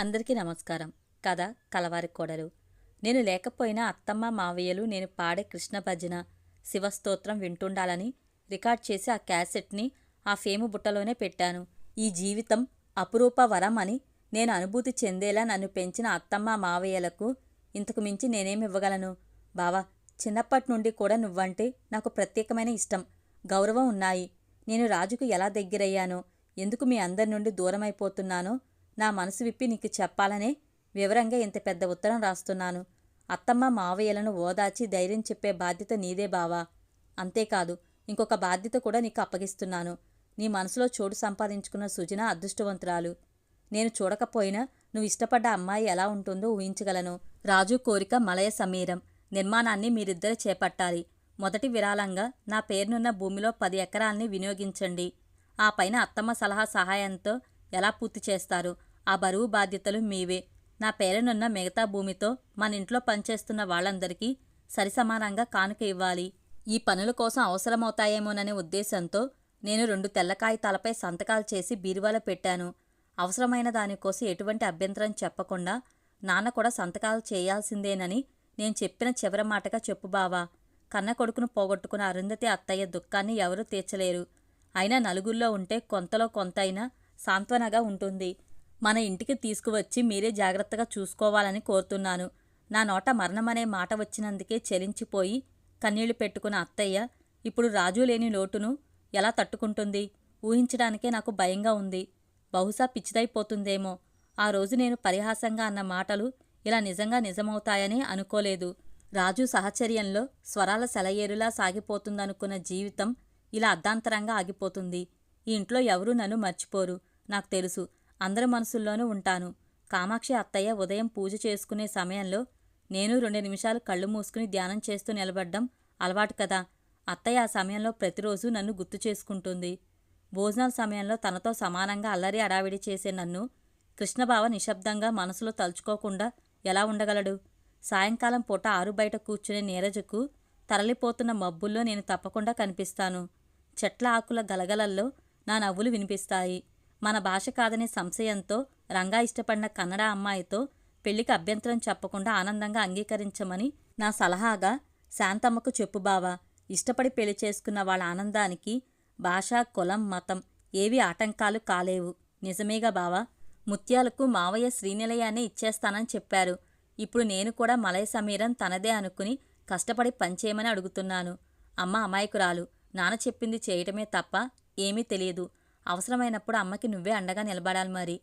అందరికీ నమస్కారం. కథ కలవారి కోడలు. నేను లేకపోయినా అత్తమ్మ మావయ్యలు నేను పాడే కృష్ణ భజన శివస్తోత్రం వింటుండాలని రికార్డ్ చేసి ఆ క్యాసెట్ని ఆ ఫేము బుట్టలోనే పెట్టాను. ఈ జీవితం అపురూప వరం అని నేను అనుభూతి చెందేలా నన్ను పెంచిన అత్తమ్మ మావయ్యలకు ఇంతకు మించి నేనేమి ఇవ్వగలను? బావా చిన్నప్పటి నుండి కూడా నువ్వంటే నాకు ప్రత్యేకమైన ఇష్టం. గౌరవం ఉన్నాయి. నేను రాజుకు ఎలా దగ్గరయ్యానో? ఎందుకు మీ అందరి నుండి దూరమైపోతున్నానో నా మనసు విప్పి నీకు చెప్పాలనే వివరంగా ఇంత పెద్ద ఉత్తరం రాస్తున్నాను. అత్తమ్మ మావయ్యలను ఓదార్చి ధైర్యం చెప్పే బాధ్యత నీదే బావా. అంతేకాదు ఇంకొక బాధ్యత కూడా నీకు అప్పగిస్తున్నాను. నీ మనసులో చోటు సంపాదించుకున్న సుజన అదృష్టవంతురాలు. నేను చూడకపోయినా నువ్వు ఇష్టపడ్డ అమ్మాయి ఎలా ఉంటుందో ఊహించగలను. రాజు కోరిక మలయ సమీరం. నిర్మాణాన్ని మీరిద్దరు చేపట్టాలి. మొదటి విరాళంగా నా పేరునున్న భూమిలో పది ఎకరాల్ని వినియోగించండి. ఆ పైన అత్తమ్మ సలహా సహాయంతో ఎలా పూర్తి చేస్తారు? ఆ బరువు బాధ్యతలు మీవే. నా పేరునున్న మిగతా భూమితో మన ఇంట్లో పనిచేస్తున్న వాళ్ళందరికీ సరిసమానంగా కానుక ఇవ్వాలి. ఈ పనుల కోసం అవసరమవుతాయేమోననే ఉద్దేశంతో నేను రెండు తెల్ల కాగితాలపై సంతకాలు చేసి బీరువాలో పెట్టాను. అవసరమైన దానికోసం ఎటువంటి అభ్యంతరం చెప్పకుండా నాన్న కూడా సంతకాలు చేయాల్సిందేనని నేను చెప్పిన చివరి మాటగా చెప్పు బావా. కన్న కొడుకును పోగొట్టుకున్న అరుంధతి అత్తయ్య దుఃఖాన్ని ఎవరూ తీర్చలేరు. అయినా నలుగురిలో ఉంటే కొంతలో కొంతైనా సాంత్వనగా ఉంటుంది. మన ఇంటికి తీసుకువచ్చి మీరే జాగ్రత్తగా చూసుకోవాలని కోరుతున్నాను. నా నోట మరణమనే మాట వచ్చినందుకే చెలించిపోయి కన్నీళ్ళు పెట్టుకున్న అత్తయ్య ఇప్పుడు రాజు లేని లోటును ఎలా తట్టుకుంటుంది? ఊహించడానికే నాకు భయంగా ఉంది. బహుశా పిచ్చిదైపోతుందేమో. ఆ రోజు నేను పరిహాసంగా అన్న మాటలు ఇలా నిజంగా నిజమవుతాయని అనుకోలేదు. రాజు సహచర్యంలో స్వరాల సెలయేరులా సాగిపోతుందనుకున్న జీవితం ఇలా అర్ధాంతరంగా ఆగిపోతుంది. ఈ ఇంట్లో ఎవరూ నన్ను మర్చిపోరు. నాకు తెలుసు. అందరి మనసుల్లోనూ ఉంటాను. కామాక్షి అత్తయ్య ఉదయం పూజ చేసుకునే సమయంలో నేను రెండు నిమిషాలు కళ్ళు మూసుకుని ధ్యానం చేస్తూ నిలబడ్డం అలవాటు కదా. అత్తయ్య ఆ సమయంలో ప్రతిరోజు నన్ను గుర్తు చేసుకుంటుంది. భోజనాల సమయంలో తనతో సమానంగా అల్లరి అడావిడి చేసే నన్ను కృష్ణబావ నిశ్శబ్దంగా మనసులో తలుచుకోకుండా ఎలా ఉండగలడు? సాయంకాలం పూట ఆరు బయట కూర్చునే నీరజకు తరలిపోతున్న మబ్బుల్లో నేను తప్పకుండా కనిపిస్తాను. చెట్ల ఆకుల గలగలల్లో నా నవ్వులు వినిపిస్తాయి. మన భాష కాదనే సంశయంతో రంగా ఇష్టపడిన కన్నడ అమ్మాయితో పెళ్ళికి అభ్యంతరం చెప్పకుండా ఆనందంగా అంగీకరించమని నా సలహాగా శాంతమ్మకు చెప్పు బావా. ఇష్టపడి పెళ్ళి చేసుకున్న వాళ్ళ ఆనందానికి భాష కులం మతం ఏవి ఆటంకాలు కాలేవు. నిజమేగా బావా? ముత్యాలకు మావయ్య శ్రీనిలయాన్ని ఇచ్చేస్తానని చెప్పారు. ఇప్పుడు నేను కూడా మలయ సమీరం తనదే అనుకుని కష్టపడి పనిచేయమని అడుగుతున్నాను. అమ్మ అమాయకురాలు. నాన్న చెప్పింది చేయటమే తప్ప ఏమీ తెలియదు. అవసరమైనప్పుడు అమ్మకి నువ్వే అండగా నిలబడాలి మరి.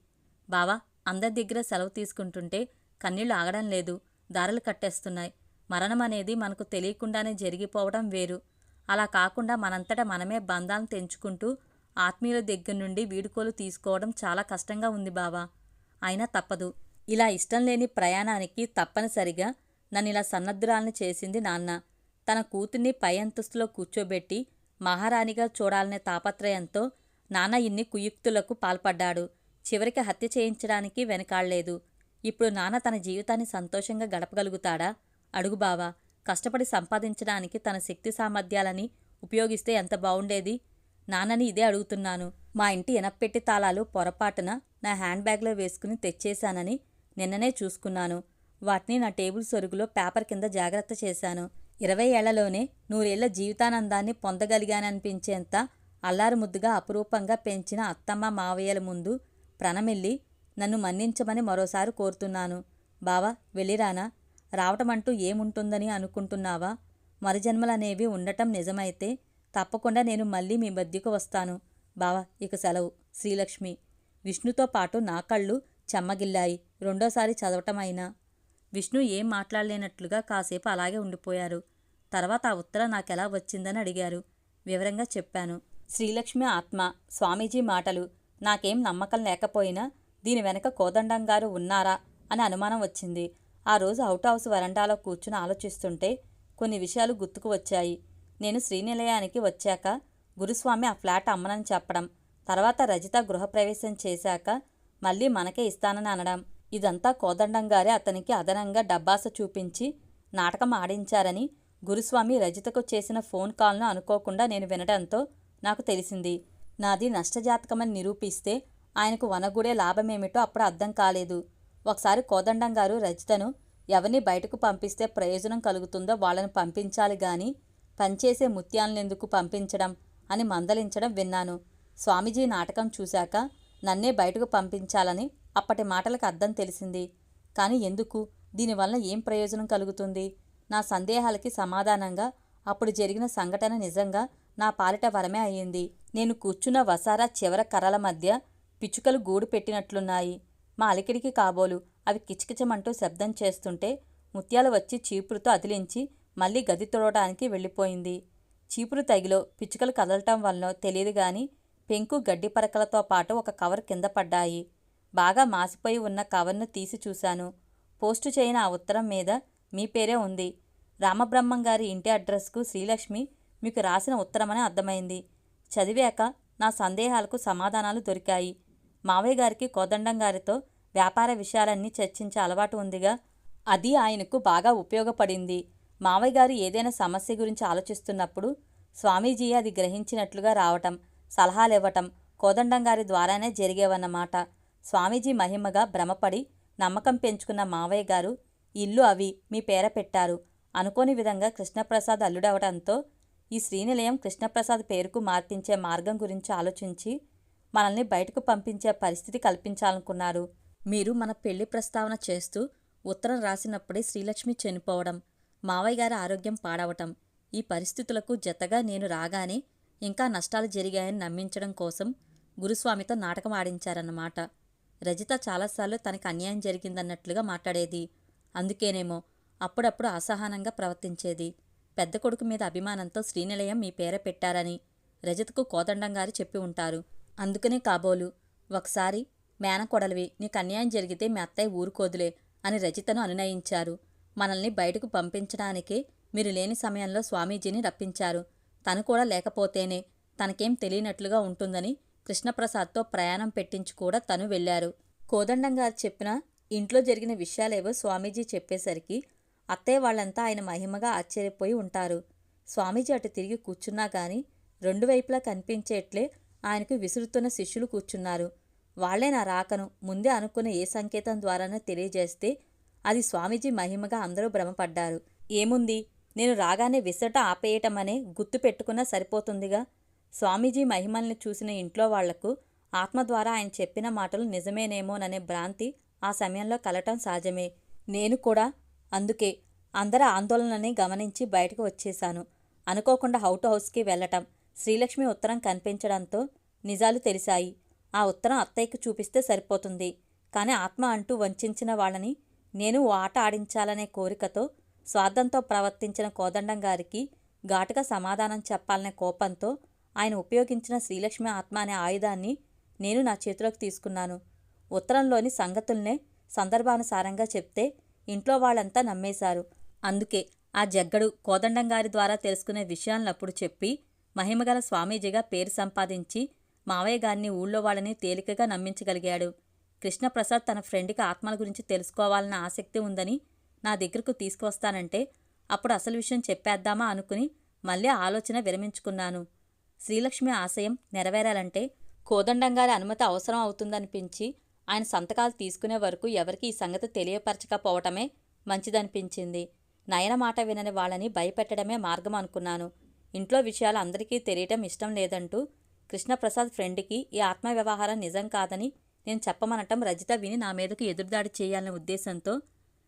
బావా అందరి దగ్గర సెలవు తీసుకుంటుంటే కన్నీళ్ళు ఆగడం లేదు. దారలు కట్టేస్తున్నాయి. మరణం అనేది మనకు తెలియకుండానే జరిగిపోవడం వేరు. అలా కాకుండా మనంతటా మనమే బంధాలను తెంచుకుంటూ ఆత్మీయుల దగ్గర నుండి వీడుకోలు తీసుకోవడం చాలా కష్టంగా ఉంది బావా. అయినా తప్పదు. ఇలా ఇష్టం లేని ప్రయాణానికి తప్పనిసరిగా నన్ను ఇలా సన్నద్ధురాల్ని చేసింది నాన్న. తన కూతుర్ని పై అంతస్తులో కూర్చోబెట్టి మహారాణిగా చూడాలనే తాపత్రయంతో నాన్న ఇన్ని కుయుక్తులకు పాల్పడ్డాడు. చివరికి హత్య చేయించడానికి వెనకాడలేదు. ఇప్పుడు నాన్న తన జీవితాన్ని సంతోషంగా గడపగలుగుతాడా? అడుగు బావా కష్టపడి సంపాదించడానికి తన శక్తి సామర్థ్యాలని ఉపయోగిస్తే ఎంత బావుండేది? నాన్నని ఇదే అడుగుతున్నాను. మా ఇంటి ఎనప్పెట్టి తాళాలు పొరపాటున నా హ్యాండ్ బ్యాగ్లో వేసుకుని తెచ్చేశానని నిన్ననే చూసుకున్నాను. వాటిని నా టేబుల్ సొరుగులో పేపర్ కింద జాగ్రత్త చేశాను. ఇరవై ఏళ్ళలోనే నూరేళ్ళ జీవితానందాన్ని పొందగలిగాననిపించేంత అల్లారు ముద్దుగా అపురూపంగా పెంచిన అత్తమ్మ మావయ్యల ముందు ప్రణమిల్లి నన్ను మన్నించమని మరోసారి కోరుతున్నాను. బావా వెళ్ళిరానా రావటమంటూ ఏముంటుందని అనుకుంటున్నావా? మరుజన్మలనేవి ఉండటం నిజమైతే తప్పకుండా నేను మళ్ళీ మీ మధ్యకు వస్తాను. బావా ఇక సెలవు. శ్రీలక్ష్మి. విష్ణుతో పాటు నా కళ్ళు చెమ్మగిల్లాయి. రెండోసారి చదవటమైనా? విష్ణు ఏం మాట్లాడలేనట్లుగా కాసేపు అలాగే ఉండిపోయారు. తర్వాత ఆ ఉత్తరం నాకెలా వచ్చిందని అడిగారు. వివరంగా చెప్పాను. శ్రీలక్ష్మి ఆత్మ స్వామీజీ మాటలు నాకేం నమ్మకం లేకపోయినా దీని వెనక కోదండం గారు ఉన్నారా అని అనుమానం వచ్చింది. ఆ రోజు అవుట్ హౌస్ వరండాలో కూర్చుని ఆలోచిస్తుంటే కొన్ని విషయాలు గుర్తుకు వచ్చాయి. నేను శ్రీనిలయానికి వచ్చాక గురుస్వామి ఆ ఫ్లాట్ అమ్మనని చెప్పడం తర్వాత రజిత గృహప్రవేశం చేశాక మళ్ళీ మనకే ఇస్తానని అనడం ఇదంతా కోదండం గారే అతనికి అదనంగా డబ్బాస చూపించి నాటకం ఆడించారని గురుస్వామి రజితకు చేసిన ఫోన్ కాల్ను అనుకోకుండా నేను వినడంతో నాకు తెలిసింది. నాది నష్టజాతకమని నిరూపిస్తే ఆయనకు వనగూడే లాభమేమిటో అప్పుడు అర్థం కాలేదు. ఒకసారి కోదండం గారు రజితను ఎవరిని బయటకు పంపిస్తే ప్రయోజనం కలుగుతుందో వాళ్ళని పంపించాలి గాని పనిచేసే ముత్యాలనెందుకు పంపించడం అని మందలించడం విన్నాను. స్వామీజీ నాటకం చూశాక నన్నే బయటకు పంపించాలని అప్పటి మాటలకు అర్థం తెలిసింది. కానీ ఎందుకు? దీనివల్ల ఏం ప్రయోజనం కలుగుతుంది? నా సందేహాలకి సమాధానంగా అప్పుడు జరిగిన సంఘటన నిజంగా నా పాలిట వరమే అయ్యింది. నేను కూర్చున్న వసారా చివర కర్రల మధ్య పిచ్చుకలు గూడు పెట్టినట్లున్నాయి. మా అలికిడికి కాబోలు. అవి కిచకిచమంటూ శబ్దం చేస్తుంటే ముత్యాలు వచ్చి చీపురుతో అదిలించి మళ్ళీ గది తుడవడానికి వెళ్ళిపోయింది. చీపురు తగిలో పిచ్చుకలు కదలటం వల్ల తెలియదు గాని పెంకు గడ్డి పరకలతో పాటు ఒక కవర్ కింద పడ్డాయి. బాగా మాసిపోయి ఉన్న కవర్ను తీసి చూశాను. పోస్టు చేయని ఆ ఉత్తరం మీద మీ పేరే ఉంది. రామబ్రహ్మం గారి ఇంటి అడ్రస్కు శ్రీలక్ష్మి మీకు రాసిన ఉత్తరమని అర్థమైంది. చదివాక నా సందేహాలకు సమాధానాలు దొరికాయి. మావయ్య గారికి కోదండం గారితో వ్యాపార విషయాలన్నీ చర్చించే అలవాటు ఉందిగా. అది ఆయనకు బాగా ఉపయోగపడింది. మావయ్య గారు ఏదైనా సమస్య గురించి ఆలోచిస్తున్నప్పుడు స్వామీజీ అది గ్రహించినట్లుగా రావటం సలహాలివ్వటం కోదండం గారి ద్వారానే జరిగేవన్నమాట. స్వామీజీ మహిమగా భ్రమపడి నమ్మకం పెంచుకున్న మావయ్య గారు ఇల్లు అవి మీ పేర పెట్టారు అనుకోని విధంగా కృష్ణప్రసాద్ అల్లుడవడంతో ఈ శ్రీనిలయం కృష్ణప్రసాద్ పేరుకు మార్పించే మార్గం గురించి ఆలోచించి మనల్ని బయటకు పంపించే పరిస్థితి కల్పించాలనుకున్నారు. మీరు మన పెళ్ళి ప్రస్తావన చేస్తూ ఉత్తరం రాసినప్పుడే శ్రీలక్ష్మి చనిపోవడం మావయ్య గారి ఆరోగ్యం పాడవటం ఈ పరిస్థితులకు జతగా నేను రాగానే ఇంకా నష్టాలు జరిగాయని నమ్మించడం కోసం గురుస్వామితో నాటకం ఆడించారన్నమాట. రజిత చాలాసార్లు తనకి అన్యాయం జరిగిందన్నట్లుగా మాట్లాడేది. అందుకేనేమో అప్పుడప్పుడు అసహనంగా ప్రవర్తించేది. పెద్ద కొడుకు మీద అభిమానంతో శ్రీనిలయం మీ పేర పెట్టారని రజత్కు కోదండంగారు చెప్పి ఉంటారు. అందుకనే కాబోలు ఒకసారి మేనకొడలివి నీకు అన్యాయం జరిగితే మీ అత్తయ్య ఊరుకోదులే అని రజితను అనునయించారు. మనల్ని బయటకు పంపించడానికే మీరు లేని సమయంలో స్వామీజీని రప్పించారు. తను కూడా లేకపోతేనే తనకేం తెలియనట్లుగా ఉంటుందని కృష్ణప్రసాద్తో ప్రయాణం పెట్టించి కూడా తను వెళ్ళారు కోదండంగారు చెప్పిన ఇంట్లో జరిగిన విషయాలేవో స్వామీజీ చెప్పేసరికి అత్తయ్య వాళ్ళంతా ఆయన మహిమగా ఆశ్చర్యపోయి ఉంటారు. స్వామీజీ అటు తిరిగి కూర్చున్నా గాని రెండు వైపులా కనిపించేట్లే ఆయనకు విసురుతున్న శిష్యులు కూర్చున్నారు. వాళ్ళే నా రాకను ముందే అనుకున్న ఏ సంకేతం ద్వారానో తెలియజేస్తే అది స్వామీజీ మహిమగా అందరూ భ్రమపడ్డారు. ఏముంది? నేను రాగానే విసట ఆపేయటమనే గుర్తు పెట్టుకున్నా సరిపోతుందిగా? స్వామీజీ మహిమల్ని చూసిన ఇంట్లో వాళ్ళకు ఆత్మ ద్వారా ఆయన చెప్పిన మాటలు నిజమేనేమోననే భ్రాంతి ఆ సమయంలో కలటం సహజమే. నేను కూడా అందుకే అందరి ఆందోళనని గమనించి బయటకు వచ్చేశాను. అనుకోకుండా హౌట్ హౌస్కి వెళ్ళటం శ్రీలక్ష్మి ఉత్తరం కనిపించడంతో నిజాలు తెలిసాయి ఆ ఉత్తరం అత్తయ్యకు చూపిస్తే సరిపోతుంది. కానీ ఆత్మ అంటూ వంచిన వాళ్ళని నేను ఓ ఆట ఆడించాలనే కోరికతో స్వార్థంతో ప్రవర్తించిన కోదండం గారికి ఘాటుగా సమాధానం చెప్పాలనే కోపంతో ఆయన ఉపయోగించిన శ్రీలక్ష్మి ఆత్మ అనే ఆయుధాన్ని నేను నా చేతిలోకి తీసుకున్నాను. ఉత్తరంలోని సంగతుల్నే సందర్భానుసారంగా చెప్తే ఇంట్లో వాళ్ళంతా నమ్మేశారు. అందుకే ఆ జగ్గడు కోదండంగారి ద్వారా తెలుసుకునే విషయాలనప్పుడు చెప్పి మహిమగల స్వామీజీగా పేరు సంపాదించి మావయ్య గారిని ఊళ్ళో వాళ్ళని తేలికగా నమ్మించగలిగాడు. కృష్ణప్రసాద్ తన ఫ్రెండ్కి ఆత్మల గురించి తెలుసుకోవాలన్న ఆసక్తి ఉందని నా దగ్గరకు తీసుకువస్తానంటే అప్పుడు అసలు విషయం చెప్పేద్దామా అనుకుని మళ్ళీ ఆలోచన విరమించుకున్నాను. శ్రీలక్ష్మి ఆశయం నెరవేరాలంటే కోదండంగారి అనుమతి అవసరం అవుతుందనిపించి ఆయన సంతకాలు తీసుకునే వరకు ఎవరికి ఈ సంగతి తెలియపరచకపోవటమే మంచిదనిపించింది. నయన మాట వినని వాళ్ళని భయపెట్టడమే మార్గం అనుకున్నాను. ఇంట్లో విషయాలు అందరికీ తెలియటం ఇష్టం లేదంటూ కృష్ణప్రసాద్ ఫ్రెండ్కి ఈ ఆత్మ వ్యవహారం నిజం కాదని నేను చెప్పమనటం రజిత విని నా మీదకు ఎదురుదాడి చేయాలనే ఉద్దేశంతో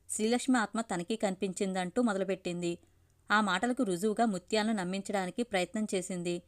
శ్రీలక్ష్మి ఆత్మ తనకి కనిపించిందంటూ మొదలుపెట్టింది. ఆ మాటలకు రుజువుగా ముత్యాలను నమ్మించడానికి ప్రయత్నం చేసింది.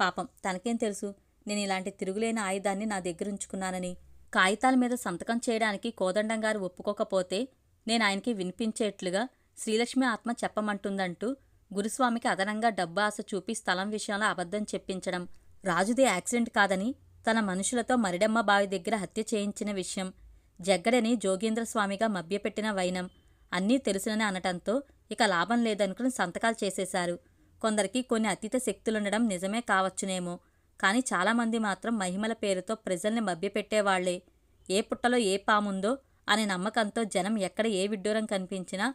పాపం తనకేం తెలుసు? నేను ఇలాంటి తిరుగులేని ఆయుధాన్ని నా దగ్గరుంచుకున్నానని కాగితాల మీద సంతకం చేయడానికి కోదండం గారు ఒప్పుకోకపోతే నేను ఆయనకి వినిపించేట్లుగా శ్రీలక్ష్మి ఆత్మ చెప్పమంటుందంటూ గురుస్వామికి అదనంగా డబ్బు ఆశ చూపి స్థలం విషయంలో అబద్ధం చెప్పించడం రాజుది యాక్సిడెంట్ కాదని తన మనుషులతో మరిడమ్మ బావి దగ్గర హత్య చేయించిన విషయం జగ్గడని జోగేంద్రస్వామిగా మభ్యపెట్టిన వైనం అన్నీ తెలుసునని అనటంతో ఇక లాభం లేదనుకుని సంతకాలు చేసేశారు. కొందరికి కొన్ని అతీత శక్తులుండడం నిజమే కావచ్చునేమో కానీ చాలామంది మాత్రం మహిమల పేరుతో ప్రజల్ని మభ్యపెట్టేవాళ్ళే. ఏ పుట్టలో ఏ పాముందో అనే నమ్మకంతో జనం ఎక్కడ ఏ విడ్డూరం కనిపించినా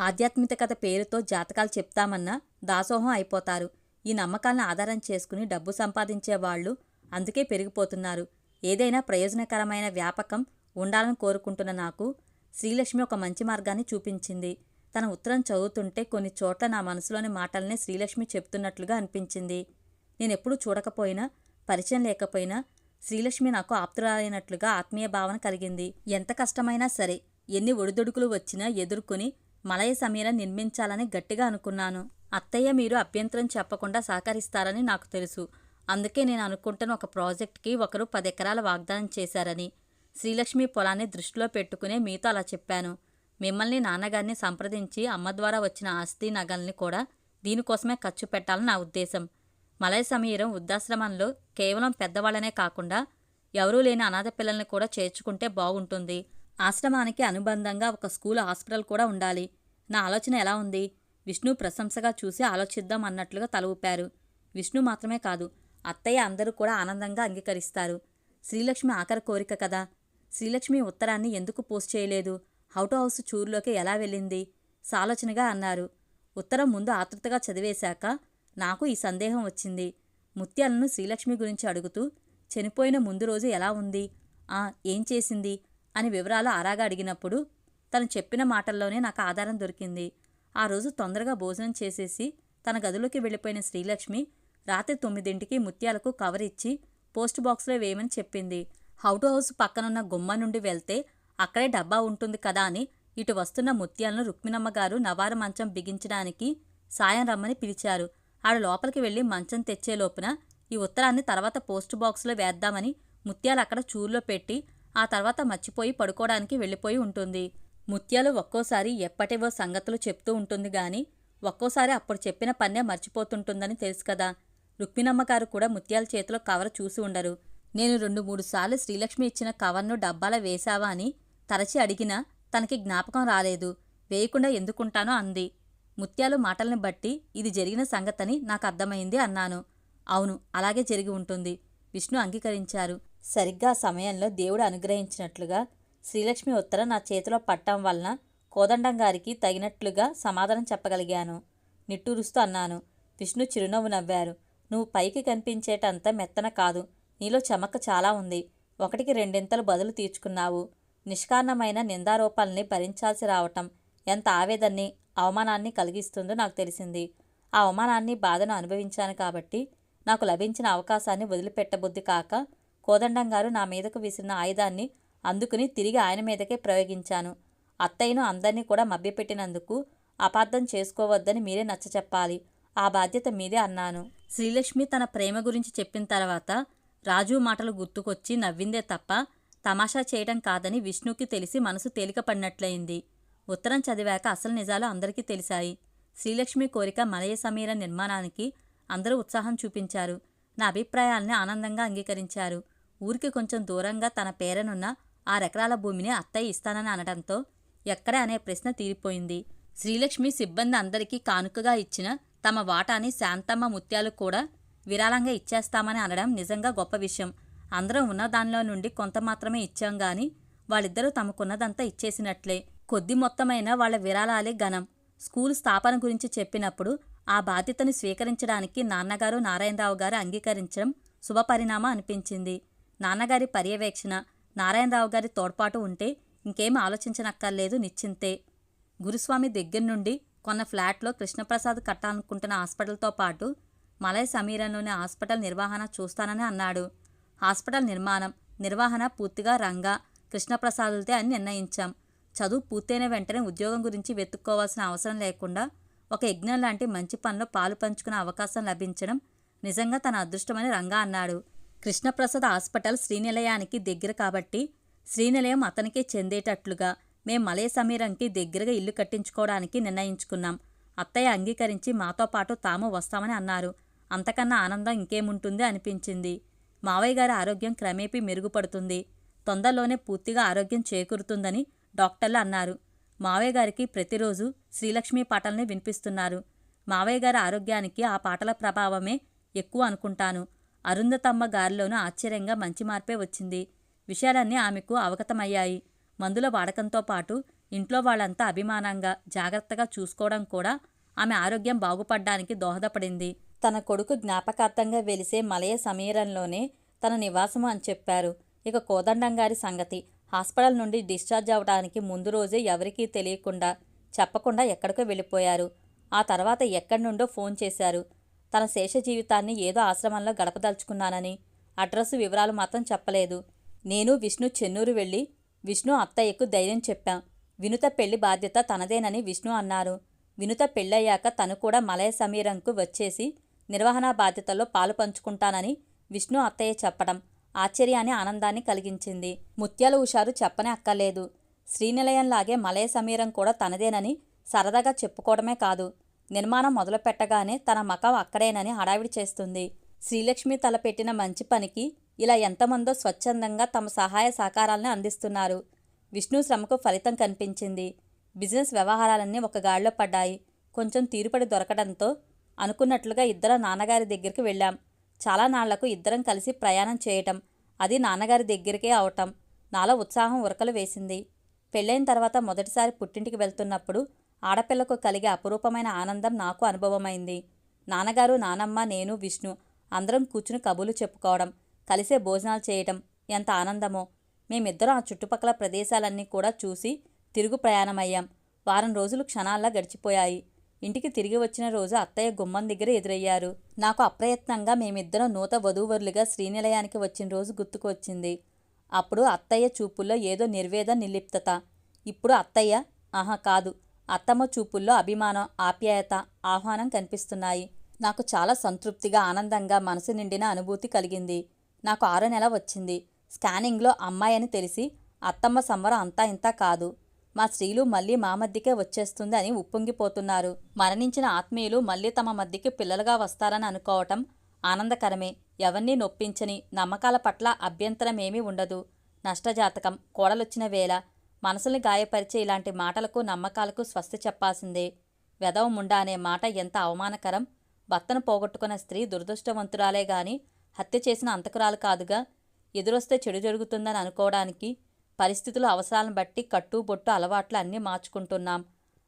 ఆధ్యాత్మికత పేరుతో జాతకాలు చెప్తామన్నా దాసోహం అయిపోతారు. ఈ నమ్మకాలను ఆధారం చేసుకుని డబ్బు సంపాదించే వాళ్ళు అందుకే పెరిగిపోతున్నారు. ఏదైనా ప్రయోజనకరమైన వ్యాపకం ఉండాలని కోరుకుంటున్న నాకు శ్రీలక్ష్మి ఒక మంచి మార్గాన్ని చూపించింది. తన ఉత్తరం చదువుతుంటే కొన్ని చోట్ల నా మనసులోని మాటల్నే శ్రీలక్ష్మి చెప్తున్నట్లుగా అనిపించింది. నేనెప్పుడు చూడకపోయినా పరిచయం లేకపోయినా శ్రీలక్ష్మి నాకు ఆప్తురాలైనట్లుగా ఆత్మీయ భావన కలిగింది. ఎంత కష్టమైనా సరే ఎన్ని ఒడిదుడుకులు వచ్చినా ఎదుర్కొని మలయ సమీర నిర్మించాలని గట్టిగా అనుకున్నాను. అత్తయ్య మీరు అభ్యంతరం చెప్పకుండా సహకరిస్తారని నాకు తెలుసు. అందుకే నేను అనుకుంటున్న ఒక ప్రాజెక్ట్కి ఒకరు పది ఎకరాల వాగ్దానం చేశారని శ్రీలక్ష్మి పొలాన్ని దృష్టిలో పెట్టుకునే మీతో అలా చెప్పాను. మిమ్మల్ని నాన్నగారిని సంప్రదించి అమ్మ ద్వారా వచ్చిన ఆస్తి నగల్ని కూడా దీనికోసమే ఖర్చు పెట్టాలని నా ఉద్దేశం. మలయ సమీరం వృద్ధాశ్రమంలో కేవలం పెద్దవాళ్ళనే కాకుండా ఎవరూ లేని అనాథ పిల్లల్ని కూడా చేర్చుకుంటే బాగుంటుంది. ఆశ్రమానికి అనుబంధంగా ఒక స్కూల్ హాస్పిటల్ కూడా ఉండాలి. నా ఆలోచన ఎలా ఉంది? విష్ణు ప్రశంసగా చూసి ఆలోచిద్దాం అన్నట్లుగా తల ఊపారు. విష్ణు మాత్రమే కాదు అత్తయ్య అందరూ కూడా ఆనందంగా అంగీకరిస్తారు. శ్రీలక్ష్మి ఆఖరి కోరిక కదా? శ్రీలక్ష్మి ఉత్తరాన్ని ఎందుకు పోస్ట్ చేయలేదు? హౌట్ హౌస్ చూరులోకి ఎలా వెళ్ళింది? సాలోచనగా అన్నారు. ఉత్తరం ముందు ఆతృతగా చదివేశాక నాకు ఈ సందేహం వచ్చింది. ముత్యాలను శ్రీలక్ష్మి గురించి అడుగుతూ చనిపోయిన ముందు రోజు ఎలా ఉంది? ఆ ఏం చేసింది? అని వివరాలు ఆరాగా అడిగినప్పుడు తను చెప్పిన మాటల్లోనే నాకు ఆధారం దొరికింది. ఆ రోజు తొందరగా భోజనం చేసేసి తన గదిలోకి వెళ్ళిపోయిన శ్రీలక్ష్మి రాత్రి తొమ్మిదింటికి ముత్యాలకు కవర్ ఇచ్చి పోస్ట్ బాక్స్లో వేయమని చెప్పింది. హౌట్ హౌస్ పక్కనున్న గుమ్మ నుండి వెళ్తే అక్కడే డబ్బా ఉంటుంది కదా అని ఇటు వస్తున్న ముత్యాలను రుక్మిణమ్మ గారు నవారు మంచం బిగించడానికి సాయం రమ్మని పిలిచారు. ఆడ లోపలికి వెళ్ళి మంచం తెచ్చేలోపున ఈ ఉత్తరాన్ని తర్వాత పోస్ట్ బాక్స్లో వేద్దామని ముత్యాలు అక్కడ చూర్లో పెట్టి ఆ తర్వాత మర్చిపోయి పడుకోవడానికి వెళ్ళిపోయి ఉంటుంది. ముత్యాలు ఒక్కోసారి ఎప్పటివో సంగతులు చెప్తూ ఉంటుంది గాని ఒక్కోసారి అప్పుడు చెప్పిన పన్నే మర్చిపోతుంటుందని తెలుసు కదా. రుక్మిణమ్మగారు కూడా ముత్యాల చేతిలో కవర్ చూసి ఉండరు. నేను రెండు మూడు సార్లు శ్రీలక్ష్మి ఇచ్చిన కవర్ను డబ్బాల వేశావా అని తరచి అడిగినా తనకి జ్ఞాపకం రాలేదు. వేయకుండా ఎందుకుంటానో అంది. ముత్యాలు మాటల్ని బట్టి ఇది జరిగిన సంగతని నాకు అర్థమైంది అన్నాను. అవును అలాగే జరిగి ఉంటుంది విష్ణు అంగీకరించారు. సరిగ్గా సమయంలో దేవుడు అనుగ్రహించినట్లుగా శ్రీలక్ష్మి ఉత్తరం నా చేతిలో పట్టం వలన కోదండం గారికి తగినట్లుగా సమాధానం చెప్పగలిగాను. నిట్టూరుస్తూ అన్నాను. విష్ణు చిరునవ్వు నవ్వారు. నువ్వు పైకి కనిపించేటంత మెత్తన కాదు. నీలో చెమక్క చాలా ఉంది. ఒకటికి రెండింతలు బదులు తీర్చుకున్నావు. నిష్కారణమైన నిందారోపాలని భరించాల్సి రావటం ఎంత ఆవేదన్ని! అవమానాన్ని కలిగిస్తుందో నాకు తెలిసింది. ఆ అవమానాన్ని బాధను అనుభవించాను కాబట్టి నాకు లభించిన అవకాశాన్ని వదిలిపెట్టబుద్ధి కాక కోదండం గారు నా మీదకు విసిరిన ఆయుధాన్ని అందుకుని తిరిగి ఆయన మీదకే ప్రయోగించాను. అత్తయ్యను అందరినీ కూడా మభ్యపెట్టినందుకు అపార్థం చేసుకోవద్దని మీరే నచ్చ చెప్పాలి. ఆ బాధ్యత మీదే అన్నాను. శ్రీలక్ష్మి తన ప్రేమ గురించి చెప్పిన తర్వాత రాజు మాటలు గుర్తుకొచ్చి నవ్విందే తప్ప తమాషా చేయడం కాదని విష్ణుకి తెలిసి మనసు తేలికపడినట్లయింది. ఉత్తరం చదివాక అసలు నిజాలు అందరికీ తెలిసాయి శ్రీలక్ష్మి కోరిక మలయ సమీర నిర్మాణానికి అందరూ ఉత్సాహం చూపించారు. నా అభిప్రాయాల్ని ఆనందంగా అంగీకరించారు. ఊరికి కొంచెం దూరంగా తన పేరనున్న ఆరెకరాల భూమిని అత్తయ్య ఇస్తానని అనడంతో ఎక్కడ అనే ప్రశ్న తీరిపోయింది. శ్రీలక్ష్మి సిబ్బంది అందరికీ కానుకగా ఇచ్చిన తమ వాటాని శాంతమ్మ ముత్యాలు కూడా విరాళంగా ఇచ్చేస్తామని అనడం నిజంగా గొప్ప విషయం. అందరం ఉన్న దానిలో నుండి కొంత మాత్రమే ఇచ్చాం గాని వాళ్ళిద్దరూ తమకున్నదంతా ఇచ్చేసినట్లే. కొద్ది మొత్తమైన వాళ్ళ విరాళాలే ఘనం. స్కూల్ స్థాపన గురించి చెప్పినప్పుడు ఆ బాధ్యతను స్వీకరించడానికి నాన్నగారు నారాయణరావు గారు అంగీకరించడం శుభపరిణామం అనిపించింది. నాన్నగారి పర్యవేక్షణ నారాయణరావు గారి తోడ్పాటు ఉంటే ఇంకేం ఆలోచించనక్కర్లేదు నిశ్చింతే. గురుస్వామి దగ్గర నుండి కొన్న ఫ్లాట్లో కృష్ణప్రసాద్ కట్టాలనుకుంటున్న హాస్పిటల్తో పాటు మలయ సమీరంలోని హాస్పిటల్ నిర్వహణ చూస్తానని అన్నాడు. హాస్పిటల్ నిర్మాణం నిర్వహణ పూర్తిగా రంగా కృష్ణప్రసాదులతే అని నిర్ణయించాం. చదువు పూర్తయిన వెంటనే ఉద్యోగం గురించి వెతుక్కోవాల్సిన అవసరం లేకుండా ఒక యజ్ఞం లాంటి మంచి పనిలో పాలు పంచుకునే అవకాశం లభించడం నిజంగా తన అదృష్టమని రంగా అన్నాడు. కృష్ణప్రసాద్ హాస్పిటల్ శ్రీనిలయానికి దగ్గర కాబట్టి శ్రీనిలయం అతనికే చెందేటట్లుగా మేం మలయ సమీరంకి దగ్గరగా ఇల్లు కట్టించుకోవడానికి నిర్ణయించుకున్నాం. అత్తయ్య అంగీకరించి మాతో పాటు తాము వస్తామని అన్నారు. అంతకన్నా ఆనందం ఇంకేముంటుంది అనిపించింది. మావయ్య గారి ఆరోగ్యం క్రమేపీ మెరుగుపడుతుంది. తొందరలోనే పూర్తిగా ఆరోగ్యం చేకూరుతుందని డాక్టర్లు అన్నారు. మావయ్య గారికి ప్రతిరోజు శ్రీలక్ష్మి పాటల్ని వినిపిస్తున్నారు. మావయ్య గారి ఆరోగ్యానికి ఆ పాటల ప్రభావమే ఎక్కువ అనుకుంటాను. అరుంధతమ్మ గారిలోనూ ఆశ్చర్యంగా మంచి మార్పే వచ్చింది. విషయాలన్నీ ఆమెకు అవగతమయ్యాయి. మందుల వాడకంతో పాటు ఇంట్లో వాళ్ళంతా అభిమానంగా జాగ్రత్తగా చూసుకోవడం కూడా ఆమె ఆరోగ్యం బాగుపడ్డానికి దోహదపడింది. తన కొడుకు జ్ఞాపకార్థంగా వెలిసే మలయ సమీరంలోనే తన నివాసము అని చెప్పారు. ఇక కోదండం గారి సంగతి. హాస్పిటల్ నుండి డిశ్చార్జ్ అవ్వడానికి ముందు రోజే ఎవరికీ తెలియకుండా చెప్పకుండా ఎక్కడికో వెళ్ళిపోయారు. ఆ తర్వాత ఎక్కడి నుండో ఫోన్ చేశారు. తన శేష జీవితాన్ని ఏదో ఆశ్రమంలో గడపదలుచుకున్నానని. అడ్రస్ వివరాలు మాత్రం చెప్పలేదు. నేను విష్ణు చెన్నూరు వెళ్ళి విష్ణు అత్తయ్యకు ధైర్యం చెప్పాం. వినుత పెళ్ళి బాధ్యత తనదేనని విష్ణు అన్నారు. వినుత పెళ్ళయ్యాక తను కూడా మలయ సమీరంకు వచ్చేసి నిర్వహణ బాధ్యతల్లో పాలు పంచుకుంటానని విష్ణు అత్తయ్య చెప్పడం. ఆశ్చర్యాన్ని ఆనందాన్ని కలిగించింది. ముత్యాల హుషారు చెప్పనే అక్కర్లేదు. శ్రీనిలయంలాగే మలయ సమీరం కూడా తనదేనని సరదాగా చెప్పుకోవడమే కాదు. నిర్మాణం మొదలుపెట్టగానే తన మకం అక్కడేనని హడావిడి చేస్తుంది. శ్రీలక్ష్మి తలపెట్టిన మంచి పనికి ఇలా ఎంతమందో స్వచ్ఛందంగా తమ సహాయ సహకారాలను అందిస్తున్నారు. విష్ణు శ్రమకు ఫలితం కనిపించింది. బిజినెస్ వ్యవహారాలన్నీ ఒక గాడిలో పడ్డాయి. కొంచెం తీరుపడి దొరకడంతో అనుకున్నట్లుగా ఇద్దరు నాన్నగారి దగ్గరికి వెళ్ళాం. చాలా నాళ్ళకు ఇద్దరం కలిసి ప్రయాణం చేయటం అది నాన్నగారి దగ్గరికే అవటం నాలో ఉత్సాహం ఉరకలు వేసింది. పెళ్ళైన తర్వాత మొదటిసారి పుట్టింటికి వెళ్తున్నప్పుడు ఆడపిల్లకు కలిగే అపురూపమైన ఆనందం నాకు అనుభవమైంది. నాన్నగారు నానమ్మ నేను విష్ణు అందరం కూర్చుని కబులు చెప్పుకోవడం కలిసే భోజనాలు చేయటం ఎంత ఆనందమో. మేమిద్దరం ఆ చుట్టుపక్కల ప్రదేశాలన్నీ కూడా చూసి తిరుగు ప్రయాణమయ్యాం. వారం రోజులు క్షణాల్లా గడిచిపోయాయి. ఇంటికి తిరిగి వచ్చిన రోజు అత్తయ్య గుమ్మం దగ్గర ఎదురయ్యారు. నాకు అప్రయత్నంగా మేమిద్దరం నూత వధూవరులుగా శ్రీనిలయానికి వచ్చిన రోజు గుర్తుకు వచ్చింది. అప్పుడు అత్తయ్య చూపుల్లో ఏదో నిర్వేద నిర్లిప్తత. ఇప్పుడు అత్తయ్య ఆహా కాదు అత్తమ్మ చూపుల్లో అభిమానం ఆప్యాయత ఆహ్వానం కనిపిస్తున్నాయి. నాకు చాలా సంతృప్తిగా ఆనందంగా మనసు నిండిన అనుభూతి కలిగింది. నాకు ఆరో నెల వచ్చింది. స్కానింగ్లో అమ్మాయి అని తెలిసి అత్తమ్మ సంబరం అంతా ఇంతా కాదు. మా స్త్రీలు మళ్ళీ మా మధ్యకే వచ్చేస్తుంది అని ఉప్పొంగిపోతున్నారు. మరణించిన ఆత్మీయులు మళ్ళీ తమ మధ్యకి పిల్లలుగా వస్తారని అనుకోవటం ఆనందకరమే. ఎవర్నీ నొప్పించని నమ్మకాల పట్ల అభ్యంతరమేమీ ఉండదు. నష్టజాతకం కోడలొచ్చిన వేళ మనసుల్ని గాయపరిచే ఇలాంటి మాటలకు నమ్మకాలకు స్వస్తి చెప్పాల్సిందే. వెదవ ముండా అనే మాట ఎంత అవమానకరం. భర్తను పోగొట్టుకున్న స్త్రీ దురదృష్టవంతురాలే గాని హత్య చేసిన అంతకురాలు కాదుగా. ఎదురొస్తే చెడు జరుగుతుందని అనుకోవడానికి పరిస్థితులు అవసరాలను బట్టి కట్టు బొట్టు అలవాట్లు అన్నీ మార్చుకుంటున్నాం.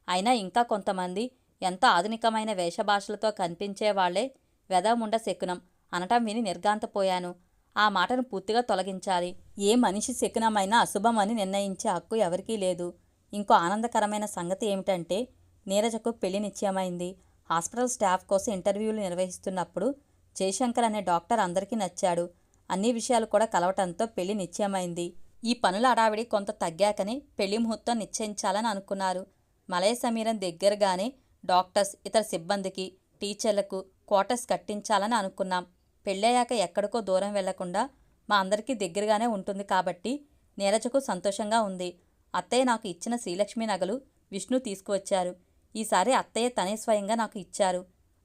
అయినా ఇంకా కొంతమంది ఎంత ఆధునికమైన వేషభాషలతో కనిపించేవాళ్ళే వెదముండ శకునం అనటం విని నిర్గాంతపోయాను ఆ మాటను పూర్తిగా తొలగించాలి. ఏ మనిషి శకునమైనా అశుభమని నిర్ణయించే హక్కు ఎవరికీ లేదు. ఇంకో ఆనందకరమైన సంగతి ఏమిటంటే నీరజకు పెళ్ళి నిశ్చయమైంది. హాస్పిటల్ స్టాఫ్ కోసం ఇంటర్వ్యూలు నిర్వహిస్తున్నప్పుడు జయశంకర్ అనే డాక్టర్ అందరికీ నచ్చాడు. అన్ని విషయాలు కూడా కలవటంతో పెళ్ళి నిశ్చయమైంది. ఈ పనుల అడావిడి కొంత తగ్గాకనే పెళ్ళి ముహూర్తం నిశ్చయించాలని అనుకున్నారు. మలయ సమీరం దగ్గరగానే డాక్టర్స్ ఇతర సిబ్బందికి టీచర్లకు క్వార్టర్స్ కట్టించాలని అనుకున్నాం. పెళ్ళయ్యాక ఎక్కడికో దూరం వెళ్ళకుండా మా అందరికీ దగ్గరగానే ఉంటుంది కాబట్టి నీరజకు సంతోషంగా ఉంది. అత్తయ్య నాకు ఇచ్చిన శ్రీలక్ష్మి నగలు విష్ణు తీసుకువచ్చారు. ఈసారి అత్తయ్య తనే స్వయంగా నాకు ఇచ్చారు.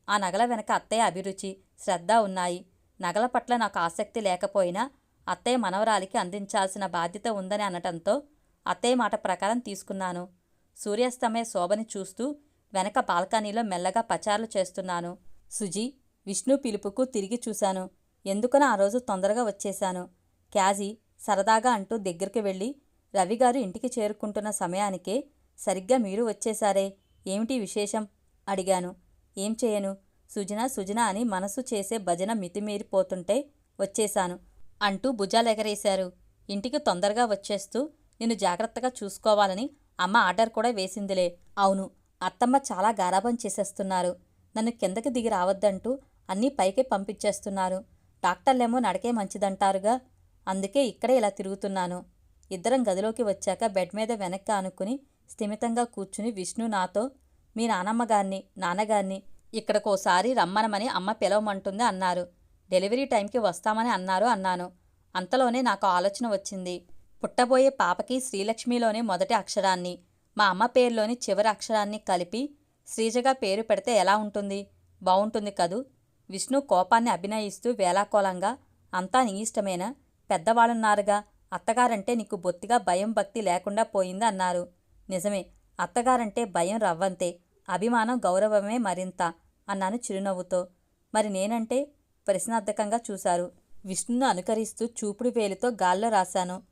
ఆ నగల వెనక అత్తయ్య అభిరుచి శ్రద్ధ ఉన్నాయి. నగల పట్ల నాకు ఆసక్తి లేకపోయినా అత్తయ్య మనవరాలికి అందించాల్సిన బాధ్యత ఉందని అనటంతో అత్తయ్య మాట ప్రకారం తీసుకున్నాను. సూర్యాస్తమయ శోభని చూస్తూ వెనక బాల్కనీలో మెల్లగా పచారులు చేస్తున్నాను. సుజీ విష్ణు పిలుపుకు తిరిగి చూశాను. ఎందుకన ఆ రోజు తొందరగా వచ్చేశాను. క్యాజీ సరదాగా అంటూ దగ్గరికి వెళ్ళి రవిగారు ఇంటికి చేరుకుంటున్న సమయానికే సరిగ్గా మీరు వచ్చేశారే. ఏమిటి విశేషం? అడిగాను. ఏం చేయను? సుజన సుజన అని మనసు చేసే భజన మితిమీరిపోతుంటే వచ్చేశాను. అంటూ భుజాలెగరేశారు. ఇంటికి తొందరగా వచ్చేస్తూ నిన్ను జాగ్రత్తగా చూసుకోవాలని అమ్మ ఆర్డర్ కూడా వేసిందిలే. అవును అత్తమ్మ చాలా గారాబం చేసేస్తున్నారు. నన్ను కిందకి దిగి రావద్దంటూ అన్నీ పైకే పంపించేస్తున్నారు. డాక్టర్లేమో నడకే మంచిదంటారుగా. అందుకే ఇక్కడే ఇలా తిరుగుతున్నాను. ఇద్దరం గదిలోకి వచ్చాక బెడ్ మీద వెనక్కి ఆనుకుని స్థిమితంగా కూర్చుని విష్ణు నాతో మీ నానమ్మగారిని నాన్నగారిని ఇక్కడికోసారి రమ్మనమని అమ్మ పిలవమంటుంది అన్నారు. డెలివరీ టైంకి వస్తామని అన్నారు అన్నాను. అంతలోనే నాకు ఆలోచన వచ్చింది. పుట్టబోయే పాపకి శ్రీలక్ష్మిలోని మొదటి అక్షరాన్ని మా అమ్మ పేరులోని చివరి అక్షరాన్ని కలిపి శ్రీజగా పేరు పెడితే ఎలా ఉంటుంది? బావుంటుంది కదూ? విష్ణు కోపాన్ని అభినయిస్తూ వేలాకోలంగా అంతా నీ ఇష్టమేనా? పెద్దవాళ్ళున్నారుగా. అత్తగారంటే నీకు బొత్తిగా భయం భక్తి లేకుండా పోయింది అన్నారు. నిజమే. అత్తగారంటే భయం రవ్వంతే. అభిమానం గౌరవమే మరింత అన్నాను చిరునవ్వుతో. మరి నేనంటే? ప్రశ్నార్థకంగా చూశారు. విష్ణును అనుకరిస్తూ చూపుడు వేలితో గాల్లో రాశాను.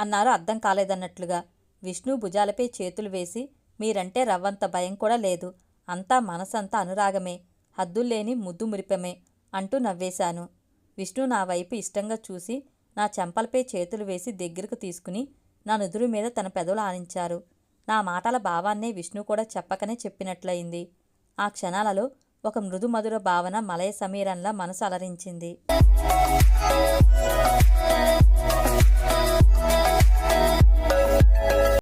అన్నారు అర్థం కాలేదన్నట్లుగా. విష్ణు భుజాలపై చేతులు వేసి మీరంటే రవ్వంత భయం కూడా లేదు. అంతా మనసంతా అనురాగమే. హద్దుల్లేని ముద్దు మురిపమే అంటూ నవ్వేశాను. విష్ణు నా వైపు ఇష్టంగా చూసి నా చెంపలపై చేతులు వేసి దగ్గరకు తీసుకుని నా నుదురు మీద తన పెదవులు ఆనించారు. నా మాటల భావాన్నే విష్ణు కూడా చెప్పకనే చెప్పినట్లయింది. ఆ క్షణాలలో ఒక మృదుమధుర భావన మలయ సమీరంలా మనసు అలరించింది.